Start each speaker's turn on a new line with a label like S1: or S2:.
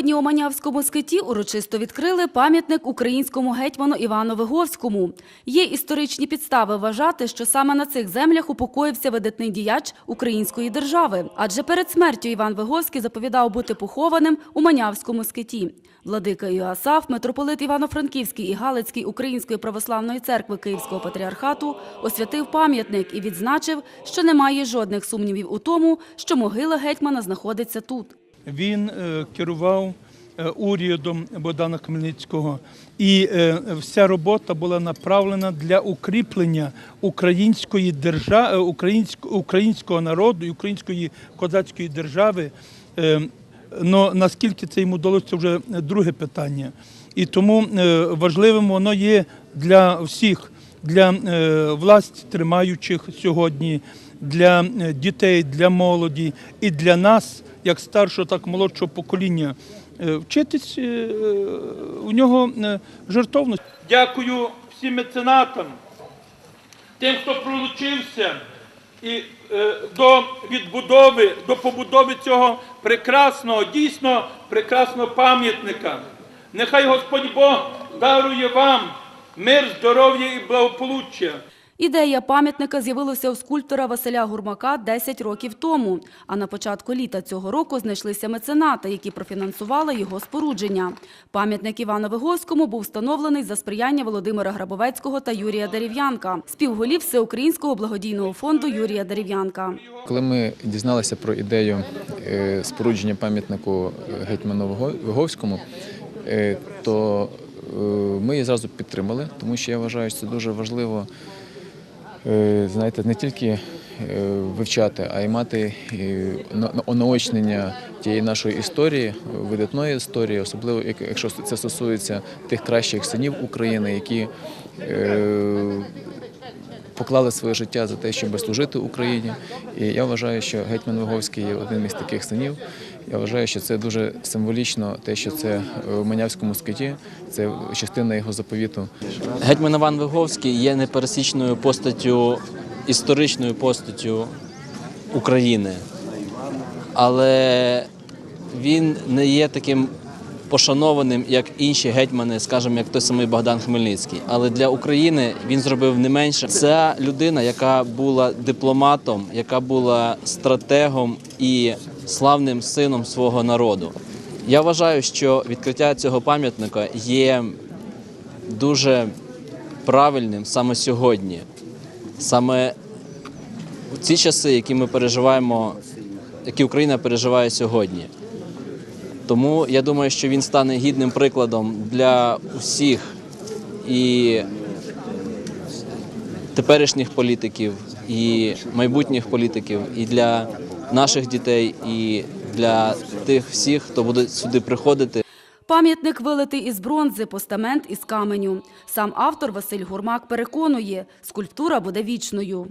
S1: Сьогодні у Манявському скиті урочисто відкрили пам'ятник українському гетьману Івану Виговському. Є історичні підстави вважати, що саме на цих землях упокоївся видатний діяч української держави. Адже перед смертю Іван Виговський заповідав бути похованим у Манявському скиті. Владика Іоасаф, митрополит Івано-Франківський і Галицький Української православної церкви Київського патріархату освятив пам'ятник і відзначив, що немає жодних сумнівів у тому, що могила гетьмана знаходиться тут.
S2: Він е, керував е, урядом Богдана Хмельницького, і е, вся робота була направлена для укріплення української держави, українського, народу і української козацької держави. Но наскільки це йому вдалося, це вже друге питання. І тому важливим воно є для всіх, для власть тримаючих сьогодні, для е, дітей, для молоді і для нас, як старшого, так і молодшого покоління, е, вчитись е, у нього жертовності. Дякую всім меценатам, тим, хто пролучився і до відбудови, до побудови цього прекрасного, дійсно прекрасного пам'ятника. Нехай Господь Бог дарує вам мир, здоров'я і благополуччя.
S1: Ідея пам'ятника з'явилася у скульптора Василя Гурмака 10 років тому. А на початку літа цього року знайшлися меценати, які профінансували його спорудження. Пам'ятник Івану Виговському був встановлений за сприяння Володимира Грабовецького та Юрія Дерев'янка, співголів Всеукраїнського благодійного фонду Юрія Дерев'янка.
S3: Коли ми дізналися про ідею е, спорудження пам'ятнику гетьману Виговському, е, то е, ми її зразу підтримали, тому що я вважаю, що це дуже важливо знаєте, не тільки е, вивчати, а й мати е, на- на- онаочнення тієї нашої історії, видатної історії, особливо якщо це стосується тих кращих синів України, які е, поклали своє життя за те, щоб служити Україні. І я вважаю, що гетьман Виговський є одним із таких синів. Я вважаю, що це дуже символічно, те, що це в Манявському скиті, це частина його заповіту.
S4: Гетьман Іван Виговський є непересічною постаттю, історичною постаттю України, але він не є таким пошанованим, як інші гетьмани, скажімо, як той самий Богдан Хмельницький. Але для України він зробив не менше. Це людина, яка була дипломатом, яка була стратегом і славним сином свого народу. Я вважаю, що відкриття цього пам'ятника є дуже правильним саме сьогодні. Саме в ці часи, які ми переживаємо, які Україна переживає сьогодні. Тому я думаю, що він стане гідним прикладом для усіх і теперішніх політиків, і майбутніх політиків, і для наших дітей, і для тих всіх, хто буде сюди приходити.
S1: Пам'ятник вилитий із бронзи, постамент із каменю. Сам автор Василь Гурмак переконує, скульптура буде вічною.